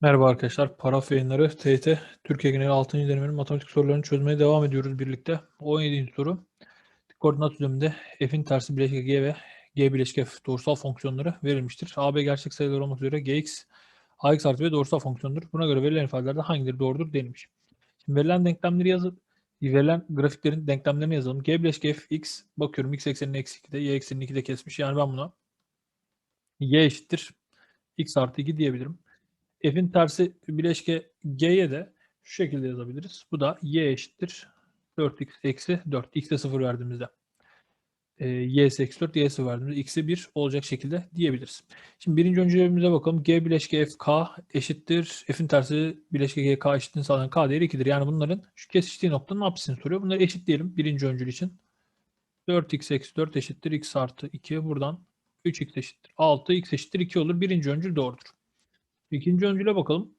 Merhaba arkadaşlar. Paraf yayınları TYT Türkiye geneli 6. denemenin matematik sorularını çözmeye devam ediyoruz birlikte. 17. soru. Koordinat düzleminde f'in tersi bileşke g ve g bileşke f doğrusal fonksiyonları verilmiştir. a, b gerçek sayılar olmak üzere gx, ax artı b doğrusal fonksiyondur. Buna göre verilen ifadelerde hangileri doğrudur denilmiş. Şimdi verilen denklemleri yazıp verilen grafiklerin denklemlerini yazalım. g bileşke f x bakıyorum x eksenini eksi 2'de y eksenini 2'de kesmiş. Yani ben buna y eşittir x artı 2 diyebilirim. F'in tersi bileşke G'ye de şu şekilde yazabiliriz. Bu da Y eşittir 4x eksi 4. X'e 0 verdiğimizde. E, y'si eksi 4, y'si verdiğimizde x'e 1 olacak şekilde diyebiliriz. Şimdi birinci öncülümüze bakalım. G bileşke f k eşittir. F'in tersi bileşke g k eşittir sağlanan k değeri 2'dir. Yani bunların şu kesiştiği noktanın apsisini soruyor. Bunları eşit diyelim birinci öncül için. 4x eksi 4 eşittir x artı 2. Buradan 3x eşittir 6, x eşittir 2 olur. Birinci öncül doğrudur. İkinci öncüle bakalım.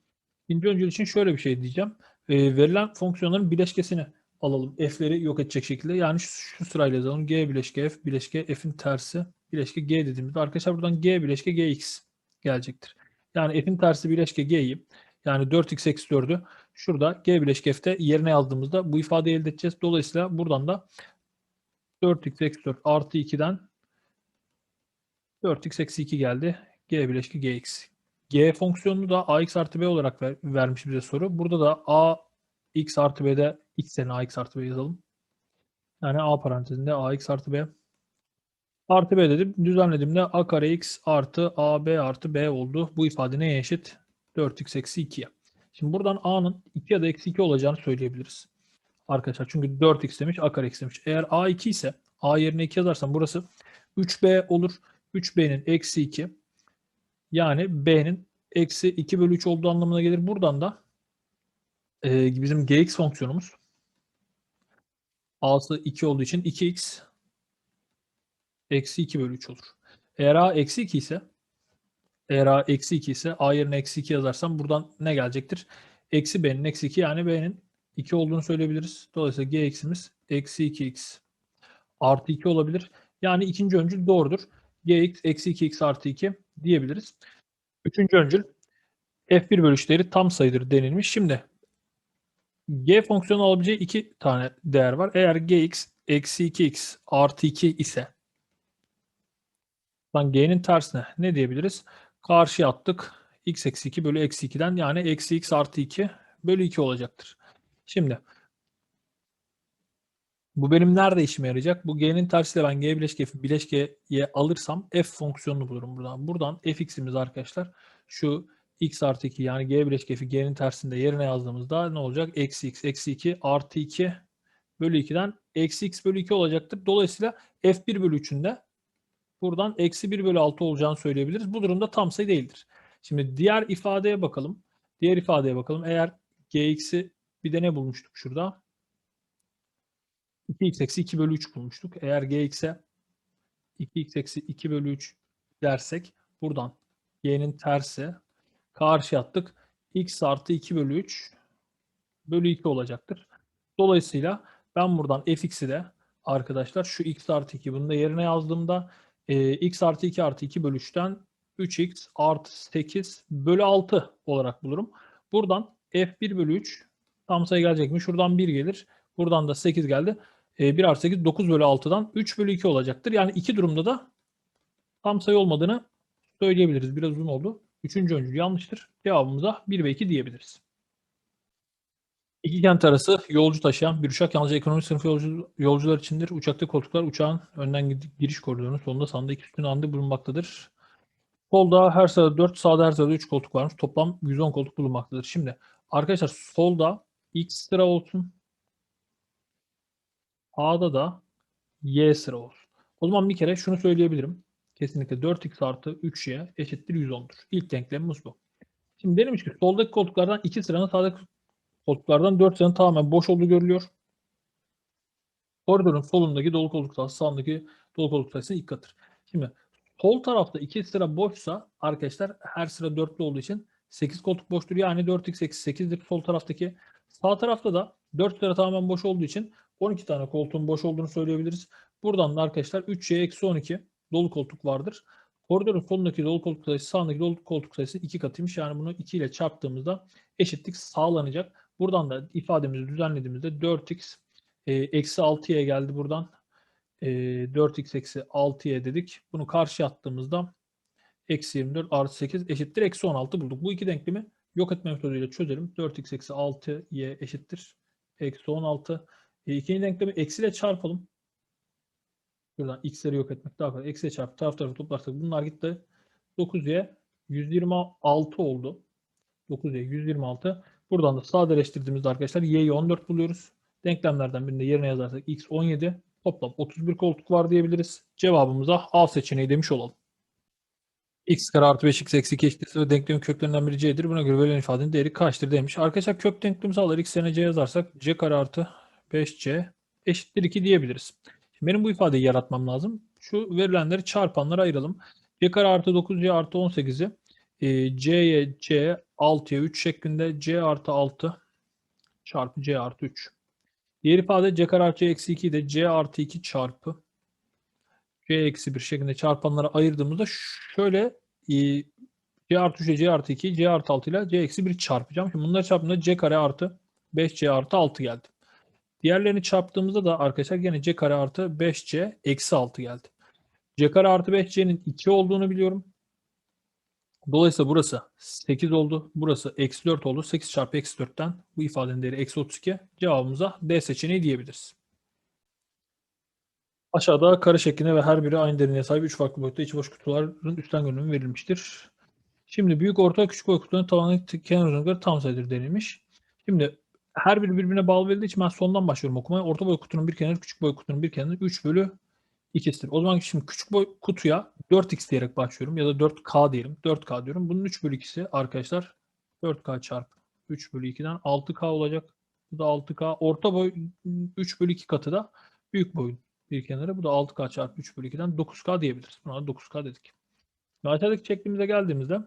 İkinci öncül için şöyle bir şey diyeceğim. E, verilen fonksiyonların bileşkesini alalım. F'leri yok edecek şekilde. Yani şu, şu sırayla yazalım. G bileşke F, bileşke F'in tersi, bileşke G dediğimizde arkadaşlar buradan G bileşke GX gelecektir. Yani F'in tersi bileşke G'yi yani 4x eksi 4'ü şurada G bileşke F'te yerine yazdığımızda bu ifadeyi elde edeceğiz. Dolayısıyla buradan da 4x eksi 4 artı 2'den 4x eksi 2 geldi. G bileşke GX. G fonksiyonunu da ax artı b olarak ver, vermiş bize soru. Burada da a x artı b'de x yerine ax artı b yazalım. Yani a parantezinde ax artı b artı b dedim. Düzenlediğimde a kare x artı ab artı b oldu. Bu ifade neye eşit? 4x eksi 2'ye. Şimdi buradan a'nın 2 ya da eksi 2 olacağını söyleyebiliriz. Arkadaşlar çünkü 4x demiş a kare x demiş. Eğer a 2 ise a yerine 2 yazarsam burası 3b olur. 3b'nin eksi 2 yani b'nin eksi 2 bölü 3 olduğu anlamına gelir. Buradan da e, bizim gx fonksiyonumuz a'sı 2 olduğu için 2x eksi 2 bölü 3 olur. Eğer a eksi 2 ise eğer a eksi 2 ise a yerine eksi 2 yazarsam buradan ne gelecektir? Eksi b'nin eksi 2 yani b'nin 2 olduğunu söyleyebiliriz. Dolayısıyla gx'imiz eksi 2x artı 2 olabilir. Yani ikinci öncül doğrudur. gx eksi 2x artı 2 diyebiliriz. Üçüncü öncül f1 bölü 3 değeri tam sayıdır denilmiş. Şimdi g fonksiyonu alabileceği iki tane değer var. Eğer gx eksi 2x artı 2 ise ben g'nin tersine ne diyebiliriz? Karşıya attık. x eksi 2 bölü eksi 2'den yani eksi x artı 2 bölü 2 olacaktır. Şimdi bu benim nerede işime yarayacak? Bu g'nin tersiyle ben g bileşke f bileşkeye alırsam f fonksiyonunu bulurum buradan. Buradan fx'imiz arkadaşlar şu x artı 2 yani g bileşke f'i g'nin tersinde yerine yazdığımızda ne olacak? Eksi x eksi 2 artı 2 bölü 2'den eksi x bölü 2 olacaktır. Dolayısıyla f1 bölü 3'ün de buradan eksi 1 bölü 6 olacağını söyleyebiliriz. Bu durumda tam sayı değildir. Şimdi diğer ifadeye bakalım. Diğer ifadeye bakalım. Eğer gx'i bir de ne bulmuştuk şurada? 2x eksi 2 bölü 3 bulmuştuk. Eğer gx'e 2x eksi 2 bölü 3 dersek buradan y'nin tersi karşı attık. x artı 2 bölü 3 bölü 2 olacaktır. Dolayısıyla ben buradan fx'i de arkadaşlar şu x artı 2 bunu da yerine yazdığımda e, x artı 2 artı 2 bölü 3'ten 3x artı 8 bölü 6 olarak bulurum. Buradan f1 bölü 3 tam sayı gelecek mi? Şuradan 1 gelir. Buradan da 8 geldi. 1 artı 8 9 bölü 6'dan 3 bölü 2 olacaktır. Yani iki durumda da tam sayı olmadığını söyleyebiliriz. Biraz uzun oldu. Üçüncü öncül yanlıştır. Cevabımıza 1 ve 2 diyebiliriz. İki kent arası yolcu taşıyan bir uçak yalnızca ekonomik sınıf yolcu, yolcular içindir. Uçakta koltuklar uçağın önden giriş koridorunun sonunda sağında iki üstün anda bulunmaktadır. Solda her sırada 4, sağda her sırada 3 koltuk varmış. Toplam 110 koltuk bulunmaktadır. Şimdi arkadaşlar solda X sıra olsun. A'da da Y sıra olsun. O zaman bir kere şunu söyleyebilirim. Kesinlikle 4x artı 3y eşittir 110'dur. İlk denklemimiz bu. Şimdi demiş ki soldaki koltuklardan 2 sıranın sağdaki koltuklardan 4 sıranın tamamen boş olduğu görülüyor. Koridorun solundaki dolu koltuk sayısı sağındaki dolu koltuk sayısının ilk katıdır. Şimdi sol tarafta 2 sıra boşsa arkadaşlar her sıra 4'lü olduğu için 8 koltuk boştur. Yani 4x eksi 8'dir sol taraftaki. Sağ tarafta da 4 sıra tamamen boş olduğu için 12 tane koltuğun boş olduğunu söyleyebiliriz. Buradan da arkadaşlar 3y eksi 12 dolu koltuk vardır. Koridorun solundaki dolu koltuk sayısı sağındaki dolu koltuk sayısı 2 katıymış. Yani bunu 2 ile çarptığımızda eşitlik sağlanacak. Buradan da ifademizi düzenlediğimizde 4x e, eksi 6'ya geldi buradan. E, 4x eksi 6'ya dedik. Bunu karşı attığımızda eksi 24 artı 8 eşittir eksi 16 bulduk. Bu iki denklemi yok etme metoduyla çözelim. 4x eksi 6y eşittir eksi 16. E, denklemi eksiyle çarpalım. Şuradan x'leri yok etmek daha kolay. Eksiyle çarpıp taraf tarafı toplarsak bunlar gitti. 9y 126 oldu. 9y 126. Buradan da sadeleştirdiğimizde arkadaşlar y'yi 14 buluyoruz. Denklemlerden birinde yerine yazarsak x 17. Toplam 31 koltuk var diyebiliriz. Cevabımıza A seçeneği demiş olalım. x kare artı 5x eksi 2 eşittir ve denklemin köklerinden biri c'dir. Buna göre verilen ifadenin değeri kaçtır demiş. Arkadaşlar kök denklemi sağlar. x c yazarsak c kare artı 5c eşittir 2 diyebiliriz. Benim bu ifadeyi yaratmam lazım. Şu verilenleri çarpanlara ayıralım. c kare artı 9c artı 18'i e, c'ye c 6'ya 3 şeklinde c artı 6 çarpı c artı 3. Diğer ifade c kare artı c eksi 2'yi de c artı 2 çarpı c eksi 1 şeklinde çarpanlara ayırdığımızda şöyle e, c artı 3 ile c artı 2 c artı 6 ile c eksi 1 çarpacağım. Şimdi bunları çarptığımda c kare artı 5c artı 6 geldi. Diğerlerini çarptığımızda da arkadaşlar gene c kare artı 5c eksi 6 geldi. c kare artı 5c'nin 2 olduğunu biliyorum. Dolayısıyla burası 8 oldu. Burası eksi 4 oldu. 8 çarpı eksi 4'ten bu ifadenin değeri eksi 32. Cevabımıza D seçeneği diyebiliriz. Aşağıda kare şeklinde ve her biri aynı derinliğe sahip 3 farklı boyutta içi boş kutuların üstten görünümü verilmiştir. Şimdi büyük, orta, küçük boy kutuların tavanı kenar uzunlukları tam sayıdır denilmiş. Şimdi her biri birbirine bağlı verildiği için ben sondan başlıyorum okumaya. Orta boy kutunun bir kenarı, küçük boy kutunun bir kenarı 3 bölü ikisidir. O zaman şimdi küçük boy kutuya 4x diyerek başlıyorum ya da 4k diyelim. 4k diyorum. Bunun 3 bölü 2'si arkadaşlar 4k çarpı 3 bölü 2'den 6k olacak. Bu da 6k. Orta boy 3 bölü 2 katı da büyük boyun bir kenarı. Bu da 6k çarpı 3 bölü 2'den 9k diyebiliriz. Buna da 9k dedik. Aşağıdaki şeklimize geldiğimizde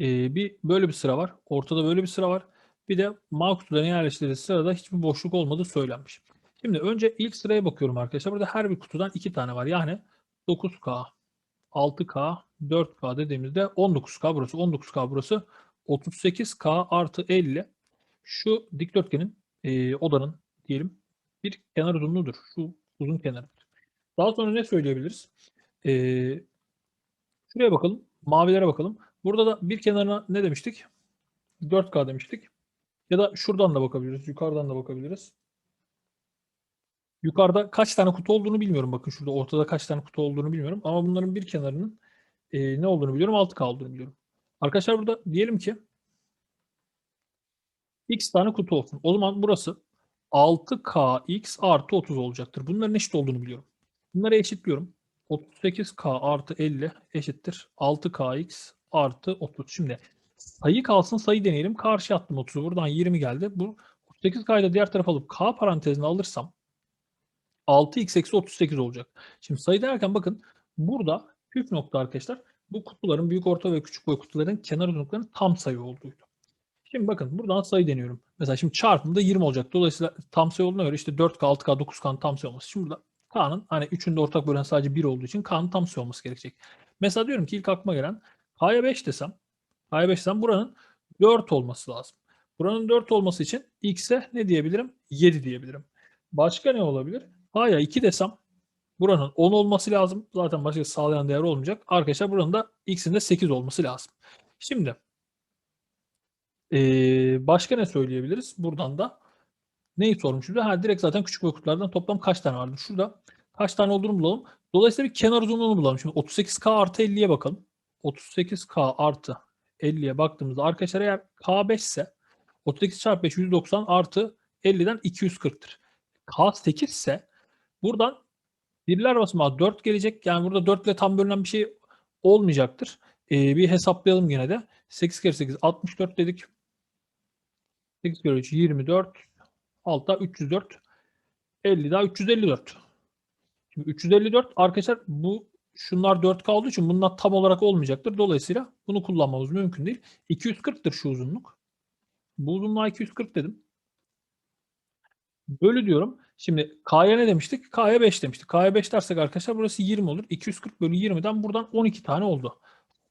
e, bir böyle bir sıra var. Ortada böyle bir sıra var. Bir de mal kutuların yerleştirildiği sırada hiçbir boşluk olmadığı söylenmiş. Şimdi önce ilk sıraya bakıyorum arkadaşlar. Burada her bir kutudan iki tane var. Yani 9K, 6K, 4K dediğimizde 19K burası. 19K burası. 38K artı 50. Şu dikdörtgenin e, odanın diyelim bir kenar uzunluğudur. Şu uzun kenarıdır. Daha sonra ne söyleyebiliriz? E, şuraya bakalım. Mavilere bakalım. Burada da bir kenarına ne demiştik? 4K demiştik. Ya da şuradan da bakabiliriz. Yukarıdan da bakabiliriz. Yukarıda kaç tane kutu olduğunu bilmiyorum. Bakın şurada ortada kaç tane kutu olduğunu bilmiyorum. Ama bunların bir kenarının e, ne olduğunu biliyorum. 6K olduğunu biliyorum. Arkadaşlar burada diyelim ki x tane kutu olsun. O zaman burası 6kx artı 30 olacaktır. Bunların eşit olduğunu biliyorum. Bunları eşitliyorum. 38k artı 50 eşittir 6kx artı 30. Şimdi sayı kalsın sayı deneyelim. Karşı attım 30'u. Buradan 20 geldi. Bu 38k'yı da diğer tarafa alıp k parantezine alırsam 6x eksi 38 olacak. Şimdi sayı derken bakın burada püf nokta arkadaşlar bu kutuların büyük orta ve küçük boy kutuların kenar uzunluklarının tam sayı olduğuydu. Şimdi bakın buradan sayı deniyorum. Mesela şimdi çarpımda 20 olacak. Dolayısıyla tam sayı olduğuna göre işte 4K, 6K, 9K'nın tam sayı olması. Şimdi burada K'nın hani üçünde ortak bölen sadece 1 olduğu için K'nın tam sayı olması gerekecek. Mesela diyorum ki ilk aklıma gelen K'ya 5 desem K'ya 5 desem buranın 4 olması lazım. Buranın 4 olması için X'e ne diyebilirim? 7 diyebilirim. Başka ne olabilir? A'ya 2 desem buranın 10 olması lazım. Zaten başka sağlayan değer olmayacak. Arkadaşlar buranın da x'in de 8 olması lazım. Şimdi ee, başka ne söyleyebiliriz? Buradan da neyi sormuşuz? Ha direkt zaten küçük boy kutulardan toplam kaç tane vardı? Şurada kaç tane olduğunu bulalım. Dolayısıyla bir kenar uzunluğunu bulalım. Şimdi 38K artı 50'ye bakalım. 38K artı 50'ye baktığımızda arkadaşlar eğer K5 ise 38 çarpı 5 190 artı 50'den 240'tır. K8 ise buradan birler basamağı 4 gelecek. Yani burada 4 ile tam bölünen bir şey olmayacaktır. Ee, bir hesaplayalım yine de. 8 kere 8 64 dedik. 8 kere 3 24. Altta 304. 50 daha 354. Şimdi 354 arkadaşlar bu şunlar 4K olduğu için bunlar tam olarak olmayacaktır. Dolayısıyla bunu kullanmamız mümkün değil. 240'tır şu uzunluk. Bu uzunluğa 240 dedim. Bölü diyorum. Şimdi K'ya ne demiştik? K'ya 5 demiştik. K'ya 5 dersek arkadaşlar burası 20 olur. 240 bölü 20'den buradan 12 tane oldu.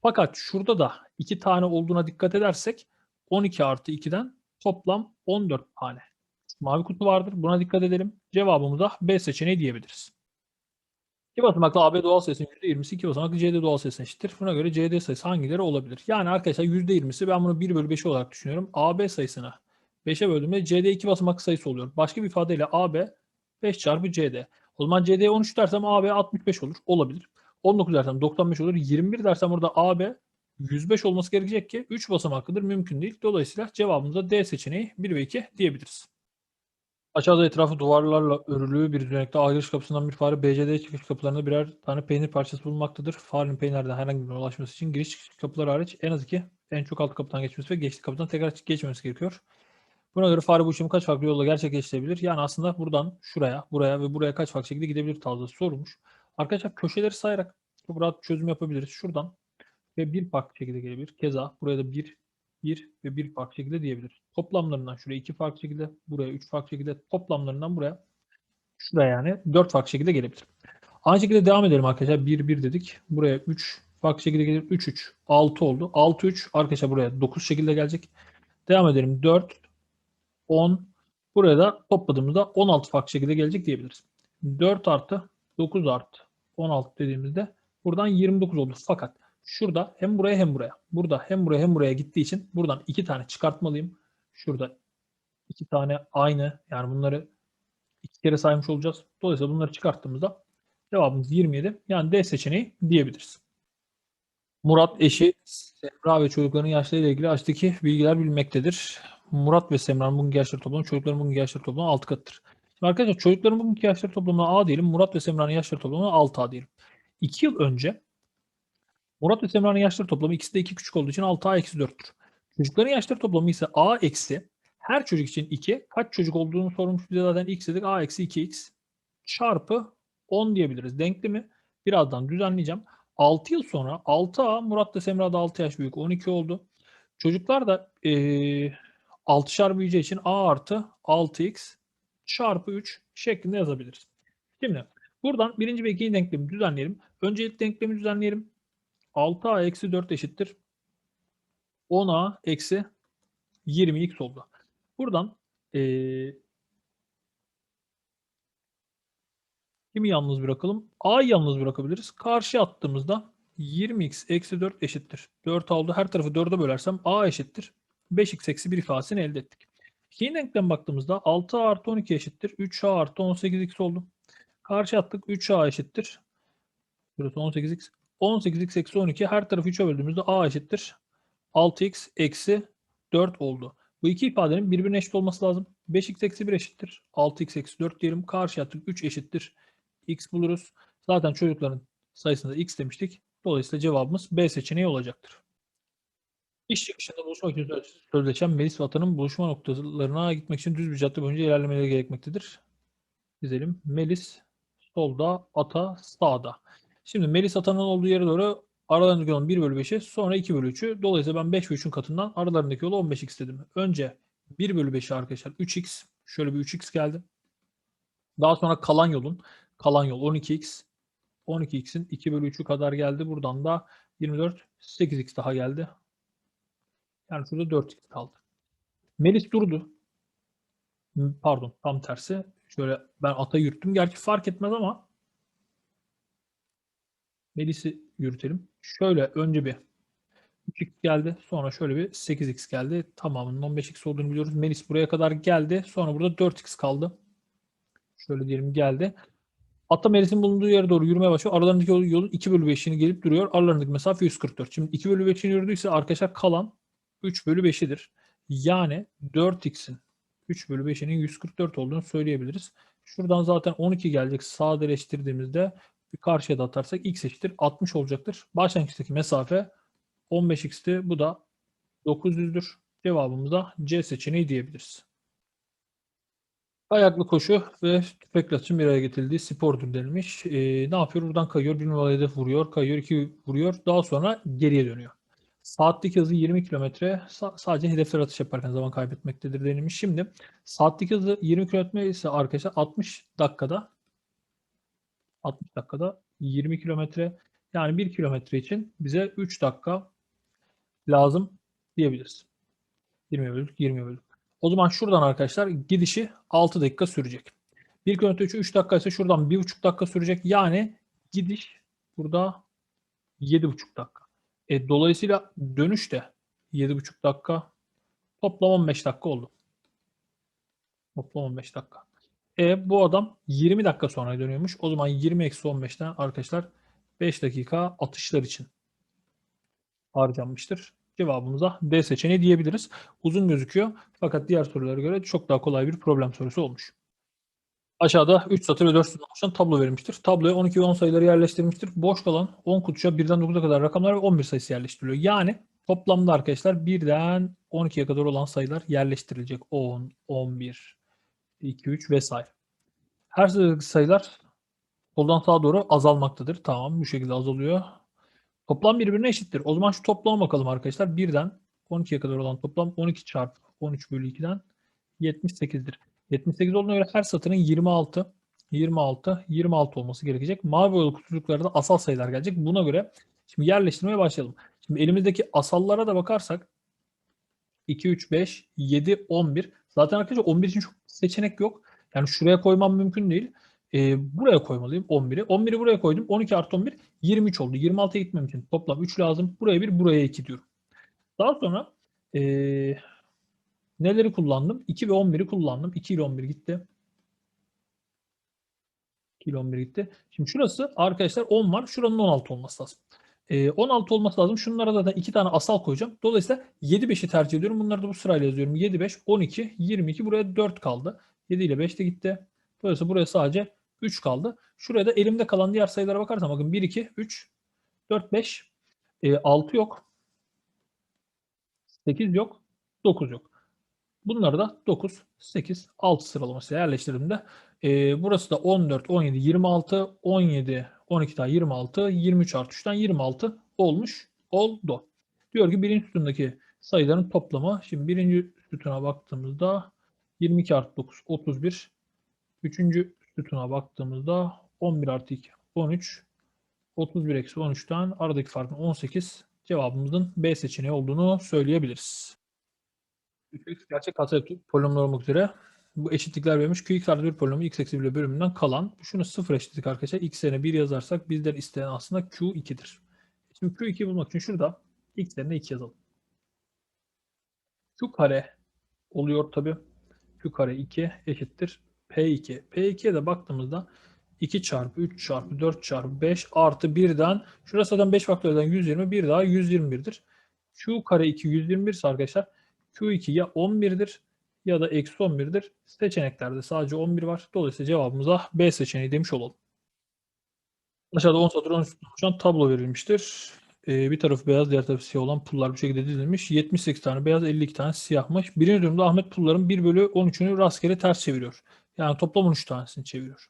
Fakat şurada da 2 tane olduğuna dikkat edersek 12 artı 2'den toplam 14 tane. Mavi kutu vardır. Buna dikkat edelim. Cevabımıza B seçeneği diyebiliriz. İki basamaklı AB doğal sayısının %20'si iki basamaklı CD doğal sayısına eşittir. Buna göre CD sayısı hangileri olabilir? Yani arkadaşlar %20'si ben bunu 1 bölü 5 olarak düşünüyorum. AB sayısını 5'e böldüğümde CD iki basamaklı sayısı oluyor. Başka bir ifadeyle AB 5 çarpı CD. O zaman CD'ye 13 dersem AB 65 olur. Olabilir. 19 dersem 95 olur. 21 dersem burada AB 105 olması gerekecek ki 3 basamaklıdır. Mümkün değil. Dolayısıyla cevabımıza D seçeneği 1 ve 2 diyebiliriz. Aşağıda etrafı duvarlarla örülü bir düzenekte A giriş kapısından bir fare, BCD çıkış kapılarında birer tane peynir parçası bulunmaktadır. Farenin peynirden herhangi birine ulaşması için giriş çıkış kapıları hariç en az iki en çok alt kapıdan geçmesi ve geçtiği kapıdan tekrar geçmemesi gerekiyor. Buna göre fare bu işlemi kaç farklı yolla gerçekleştirebilir? Yani aslında buradan şuraya, buraya ve buraya kaç farklı şekilde gidebilir tarzı sorulmuş. Arkadaşlar köşeleri sayarak çok rahat çözüm yapabiliriz. Şuradan ve bir farklı şekilde gelebilir. Keza buraya da bir, bir ve bir farklı şekilde diyebiliriz. Toplamlarından şuraya iki farklı şekilde, buraya üç farklı şekilde, toplamlarından buraya şuraya yani dört farklı şekilde gelebilir. Aynı şekilde devam edelim arkadaşlar. 1 1 dedik. Buraya 3 farklı şekilde gelir. 3 3 6 oldu. 6 3 arkadaşlar buraya 9 şekilde gelecek. Devam edelim. 4 10 buraya da topladığımızda 16 farklı şekilde gelecek diyebiliriz. 4 artı 9 artı 16 dediğimizde buradan 29 oldu. Fakat şurada hem buraya hem buraya. Burada hem buraya hem buraya gittiği için buradan 2 tane çıkartmalıyım. Şurada 2 tane aynı yani bunları iki kere saymış olacağız. Dolayısıyla bunları çıkarttığımızda cevabımız 27. Yani D seçeneği diyebiliriz. Murat eşi Semra ve çocukların yaşlarıyla ilgili aşağıdaki bilgiler bilinmektedir. Murat ve Semra'nın bugünkü yaşları toplamı çocukların bugünkü yaşları toplamı 6 katıdır. Şimdi arkadaşlar çocukların bugünkü yaşları toplamına A diyelim. Murat ve Semra'nın yaşları toplamına 6A diyelim. 2 yıl önce Murat ve Semra'nın yaşları toplamı ikisi de 2 küçük olduğu için 6A eksi 4'tür. Çocukların yaşları toplamı ise A eksi her çocuk için 2. Kaç çocuk olduğunu sormuş bize zaten x dedik. A eksi 2x çarpı 10 diyebiliriz. Denklemi birazdan düzenleyeceğim. 6 yıl sonra 6A Murat da Semra da 6 yaş büyük 12 oldu. Çocuklar da e, 6'şar büyüyeceği için A artı 6x çarpı 3 şeklinde yazabiliriz. Şimdi buradan birinci ve ikinci denklemi düzenleyelim. Öncelikle denklemi düzenleyelim. 6A eksi 4 eşittir. 10A eksi 20x oldu. Buradan e, kimi yalnız bırakalım? A'yı yalnız bırakabiliriz. Karşı attığımızda 20x eksi 4 eşittir. 4 oldu. Her tarafı 4'e bölersem A eşittir. 5x eksi 1 ifadesini elde ettik. İkinci denklem baktığımızda 6 artı 12 eşittir. 3a artı 18x oldu. Karşı attık 3a eşittir. Burası 18x. 18x eksi 12 her tarafı 3'e böldüğümüzde a eşittir. 6x eksi 4 oldu. Bu iki ifadenin birbirine eşit olması lazım. 5x eksi 1 eşittir. 6x eksi 4 diyelim. Karşı attık 3 eşittir. x buluruz. Zaten çocukların sayısında x demiştik. Dolayısıyla cevabımız B seçeneği olacaktır. İş çıkışında buluşmak için sözleşen Melis ve Atan'ın buluşma noktalarına gitmek için düz bir cadde boyunca ilerlemeleri gerekmektedir. Dizelim. Melis solda, Ata sağda. Şimdi Melis Atan'ın olduğu yere doğru aralarındaki yolun 1 bölü 5'i sonra 2 bölü 3'ü. Dolayısıyla ben 5 ve 3'ün katından aralarındaki yolu 15x dedim. Önce 1 bölü 5'i arkadaşlar 3x. Şöyle bir 3x geldi. Daha sonra kalan yolun kalan yol 12x. 12x'in 2 bölü 3'ü kadar geldi. Buradan da 24 8x daha geldi. Yani şurada 4x kaldı. Melis durdu. Pardon tam tersi. Şöyle ben ata yürüttüm. Gerçi fark etmez ama Melis'i yürütelim. Şöyle önce bir 3x geldi. Sonra şöyle bir 8x geldi. Tamamının 15x olduğunu biliyoruz. Melis buraya kadar geldi. Sonra burada 4x kaldı. Şöyle diyelim geldi. Ata Melis'in bulunduğu yere doğru yürümeye başlıyor. Aralarındaki yolun 2 bölü 5'ini gelip duruyor. Aralarındaki mesafe 144. Şimdi 2 bölü 5'ini yürüdüyse arkadaşlar kalan 3 bölü 5'idir. Yani 4x'in 3 bölü 5'inin 144 olduğunu söyleyebiliriz. Şuradan zaten 12 gelecek sadeleştirdiğimizde bir karşıya da atarsak x eşittir 60 olacaktır. Başlangıçtaki mesafe 15x'ti. Bu da 900'dür. Cevabımıza C seçeneği diyebiliriz. Ayaklı koşu ve tüfekle atışın bir araya getirildiği spordur denilmiş. Ee, ne yapıyor? Buradan kayıyor. Bir numaralı hedef vuruyor. Kayıyor. iki vuruyor. Daha sonra geriye dönüyor. Saatteki hızı 20 kilometre sa- sadece hedefler atış yaparken zaman kaybetmektedir denilmiş. Şimdi saatteki hızı 20 kilometre ise arkadaşlar 60 dakikada 60 dakikada 20 kilometre yani 1 kilometre için bize 3 dakika lazım diyebiliriz. 20 böldük 20 böldük. O zaman şuradan arkadaşlar gidişi 6 dakika sürecek. 1 kilometre için 3 dakika ise şuradan 1,5 dakika sürecek. Yani gidiş burada 7,5 dakika. E, dolayısıyla dönüş de 7,5 dakika. Toplam 15 dakika oldu. Toplam 15 dakika. E, bu adam 20 dakika sonra dönüyormuş. O zaman 20 eksi 15'ten arkadaşlar 5 dakika atışlar için harcanmıştır. Cevabımıza D seçeneği diyebiliriz. Uzun gözüküyor fakat diğer sorulara göre çok daha kolay bir problem sorusu olmuş. Aşağıda 3 satır ve 4 sütun tablo verilmiştir. Tabloya 12 ve 10 sayıları yerleştirilmiştir. Boş kalan 10 kutuya 1'den 9'a kadar rakamlar ve 11 sayısı yerleştiriliyor. Yani toplamda arkadaşlar 1'den 12'ye kadar olan sayılar yerleştirilecek. 10, 11, 2, 3 vesaire. Her sıradaki sayılar soldan sağa doğru azalmaktadır. Tamam bu şekilde azalıyor. Toplam birbirine eşittir. O zaman şu toplama bakalım arkadaşlar. 1'den 12'ye kadar olan toplam 12 çarpı 13 bölü 2'den 78'dir. 78 olduğuna göre her satırın 26, 26, 26 olması gerekecek. Mavi boyalı kutucuklarda asal sayılar gelecek. Buna göre şimdi yerleştirmeye başlayalım. Şimdi elimizdeki asallara da bakarsak 2, 3, 5, 7, 11. Zaten arkadaşlar 11 için çok seçenek yok. Yani şuraya koymam mümkün değil. Ee, buraya koymalıyım 11'i. 11'i buraya koydum. 12 artı 11 23 oldu. 26'ya gitmem için toplam 3 lazım. Buraya 1, buraya 2 diyorum. Daha sonra ee, neleri kullandım? 2 ve 11'i kullandım. 2 ile 11 gitti. 2 ile 11 gitti. Şimdi şurası arkadaşlar 10 var. Şuranın 16 olması lazım. Ee, 16 olması lazım. Şunlara zaten 2 tane asal koyacağım. Dolayısıyla 7 5'i tercih ediyorum. Bunları da bu sırayla yazıyorum. 7 5 12 22 buraya 4 kaldı. 7 ile 5 de gitti. Dolayısıyla buraya sadece 3 kaldı. Şuraya da elimde kalan diğer sayılara bakarsam bakın 1 2 3 4 5 e, 6 yok. 8 yok. 9 yok. Bunları da 9, 8, 6 sıralamasıyla yerleştirdiğimde e, burası da 14, 17, 26, 17, 12 daha 26, 23 artı 3'ten 26 olmuş oldu. Diyor ki birinci sütundaki sayıların toplamı. Şimdi birinci sütuna baktığımızda 22 artı 9, 31. Üçüncü sütuna baktığımızda 11 artı 2, 13. 31 eksi 13'ten aradaki farkın 18 cevabımızın B seçeneği olduğunu söyleyebiliriz. 3x gerçek katsayı polinomlar olmak üzere bu eşitlikler verilmiş. Qx artı 1 polinomu x eksi 1 bölümünden kalan. Şunu sıfır eşitlik arkadaşlar. x yerine 1 yazarsak bizden istenen aslında Q2'dir. Şimdi Q2'yi bulmak için şurada x yerine 2 yazalım. Q kare oluyor tabi. Q kare 2 eşittir P2. P2'ye de baktığımızda 2 çarpı 3 çarpı 4 çarpı 5 artı 1'den şurası zaten 5 faktörden 120 bir daha 121'dir. Q kare 2 121 ise arkadaşlar Q2 ya 11'dir ya da eksi 11'dir. Seçeneklerde sadece 11 var. Dolayısıyla cevabımıza B seçeneği demiş olalım. Aşağıda 10 satır 13 oluşan tablo verilmiştir. Ee, bir tarafı beyaz diğer tarafı siyah olan pullar bu şekilde dizilmiş. 78 tane beyaz 52 tane siyahmış. Birinci durumda Ahmet pulların 1 bölü 13'ünü rastgele ters çeviriyor. Yani toplam 13 tanesini çeviriyor.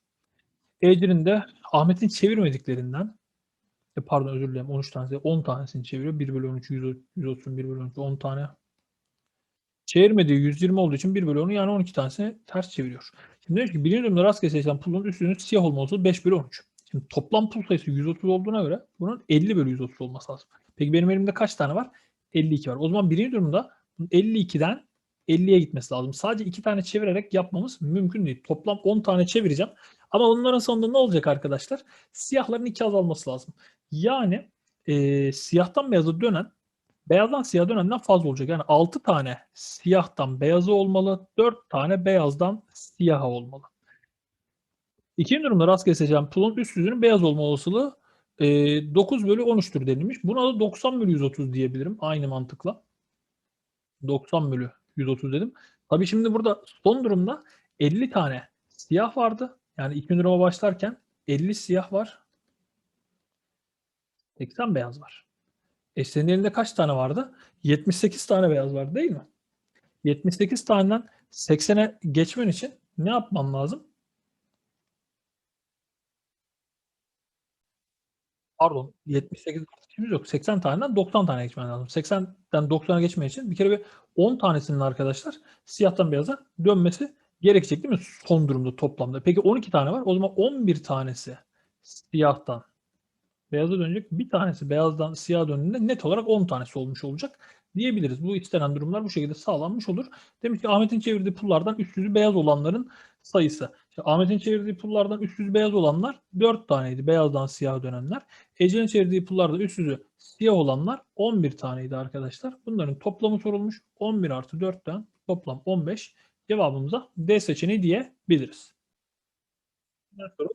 Ecrin de Ahmet'in çevirmediklerinden e, pardon özür dilerim 13 tanesi 10 tanesini çeviriyor. 1 bölü 13 130 1 bölü 13 10 tane. Çevirmediği 120 olduğu için 1 bölü 10'u yani 12 tanesini ters çeviriyor. Şimdi diyor ki birinci durumda rastgele seçilen pulun üstünün siyah olması 5 bölü 13. Şimdi toplam pul sayısı 130 olduğuna göre bunun 50 bölü 130 olması lazım. Peki benim elimde kaç tane var? 52 var. O zaman birinci durumda 52'den 50'ye gitmesi lazım. Sadece 2 tane çevirerek yapmamız mümkün değil. Toplam 10 tane çevireceğim. Ama bunların sonunda ne olacak arkadaşlar? Siyahların 2 azalması lazım. Yani e, siyahtan beyaza dönen beyazdan siyah dönenden fazla olacak. Yani 6 tane siyahtan beyazı olmalı. 4 tane beyazdan siyaha olmalı. İkinci durumda rastgele seçilen pulun üst yüzünün beyaz olma olasılığı e, 9 bölü 13'tür denilmiş. Buna da 90 bölü 130 diyebilirim. Aynı mantıkla. 90 bölü 130 dedim. Tabii şimdi burada son durumda 50 tane siyah vardı. Yani ikinci duruma başlarken 50 siyah var. 80 beyaz var. E senin elinde kaç tane vardı? 78 tane beyaz var değil mi? 78 taneden 80'e geçmen için ne yapman lazım? Pardon 78 işimiz yok. 80 taneden 90 tane geçmen lazım. 80'den 90'a geçmek için bir kere bir 10 tanesinin arkadaşlar siyahtan beyaza dönmesi gerekecek değil mi? Son durumda toplamda. Peki 12 tane var. O zaman 11 tanesi siyahtan beyaza dönecek. Bir tanesi beyazdan siyah döndüğünde net olarak 10 tanesi olmuş olacak diyebiliriz. Bu istenen durumlar bu şekilde sağlanmış olur. Demiş ki Ahmet'in çevirdiği pullardan üst yüzü beyaz olanların sayısı. İşte Ahmet'in çevirdiği pullardan üst yüzü beyaz olanlar 4 taneydi. Beyazdan siyah dönenler. Ece'nin çevirdiği pullarda üst siyah olanlar 11 taneydi arkadaşlar. Bunların toplamı sorulmuş. 11 artı 4'ten toplam 15. Cevabımıza D seçeneği diyebiliriz.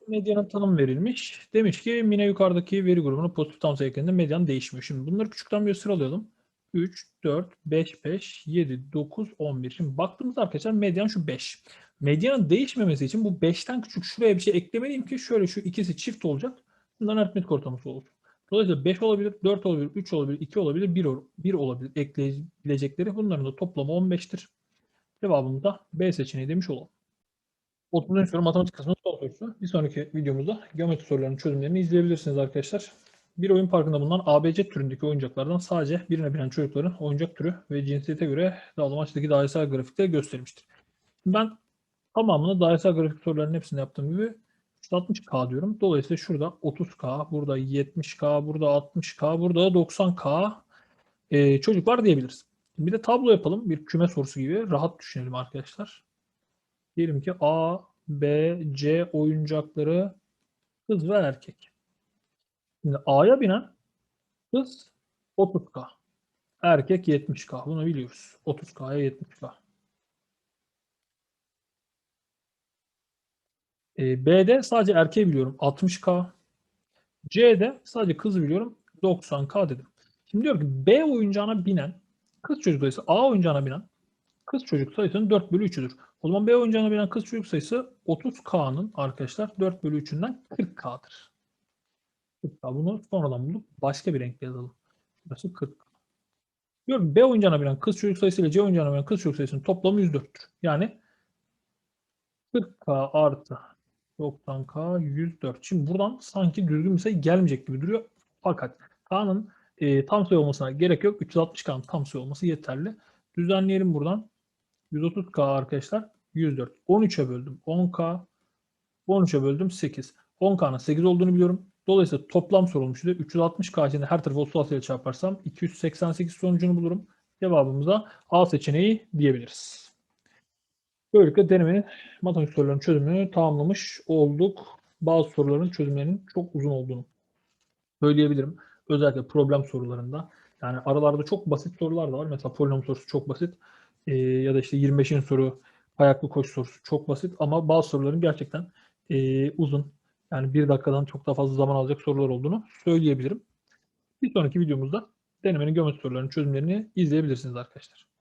Medyanın tanım verilmiş. Demiş ki Mine yukarıdaki veri grubunu pozitif tam sayı ekleninde medyan değişmiyor. Şimdi bunları küçükten bir sıralayalım. 3, 4, 5, 5, 7, 9, 11. Şimdi baktığımızda arkadaşlar medyan şu 5. Medyanın değişmemesi için bu 5'ten küçük şuraya bir şey eklemeliyim ki şöyle şu ikisi çift olacak. Bundan aritmetik ortalaması olur. Dolayısıyla 5 olabilir, 4 olabilir, 3 olabilir, 2 olabilir, 1, 1 olabilir ekleyebilecekleri. Bunların da toplamı 15'tir. Cevabımız da B seçeneği demiş olalım. 30. soru matematik kısmının son sorusu. Bir sonraki videomuzda geometri sorularının çözümlerini izleyebilirsiniz arkadaşlar. Bir oyun parkında bulunan ABC türündeki oyuncaklardan sadece birine bilen çocukların oyuncak türü ve cinsiyete göre dağılmaçtaki dairesel grafikte gösterilmiştir. Ben tamamını dairesel grafik sorularının hepsini yaptığım gibi 360K diyorum. Dolayısıyla şurada 30K, burada 70K, burada 60K, burada 90K e, çocuk var diyebiliriz. Bir de tablo yapalım. Bir küme sorusu gibi. Rahat düşünelim arkadaşlar. Diyelim ki A, B, C oyuncakları kız ve erkek. Şimdi A'ya binen kız 30K. Erkek 70K. Bunu biliyoruz. 30K'ya 70K. E, B'de sadece erkeği biliyorum. 60K. C'de sadece kızı biliyorum. 90K dedim. Şimdi diyor ki B oyuncağına binen kız çocuk sayısı A oyuncağına binen kız çocuk sayısının 4 bölü 3'üdür. O zaman B oyuncağına binen kız çocuk sayısı 30K'nın arkadaşlar 4 bölü 3'ünden 40K'dır. 40K. Bunu sonradan bulup başka bir renkle yazalım. Burası 40. Diyorum B oyuncağına binen kız çocuk sayısı ile C oyuncağına binen kız çocuk sayısının toplamı 104'tür. Yani 40K artı 90K 104. Şimdi buradan sanki düzgün bir sayı gelmeyecek gibi duruyor. Fakat K'nın e, tam sayı olmasına gerek yok. 360K'nın tam sayı olması yeterli. Düzenleyelim buradan. 130K arkadaşlar 104. 13'e böldüm 10K. 13'e böldüm 8. 10K'nın 8 olduğunu biliyorum. Dolayısıyla toplam sorulmuştu. 360K içinde her tarafı 36 ile çarparsam 288 sonucunu bulurum. Cevabımıza A seçeneği diyebiliriz. Böylelikle denemenin matematik sorularının çözümünü tamamlamış olduk. Bazı soruların çözümlerinin çok uzun olduğunu söyleyebilirim. Özellikle problem sorularında. Yani aralarda çok basit sorular da var. Mesela polinom sorusu çok basit. Ee, ya da işte 25. soru ayaklı koş sorusu çok basit. Ama bazı soruların gerçekten e, uzun. Yani bir dakikadan çok daha fazla zaman alacak sorular olduğunu söyleyebilirim. Bir sonraki videomuzda denemenin geometri sorularının çözümlerini izleyebilirsiniz arkadaşlar.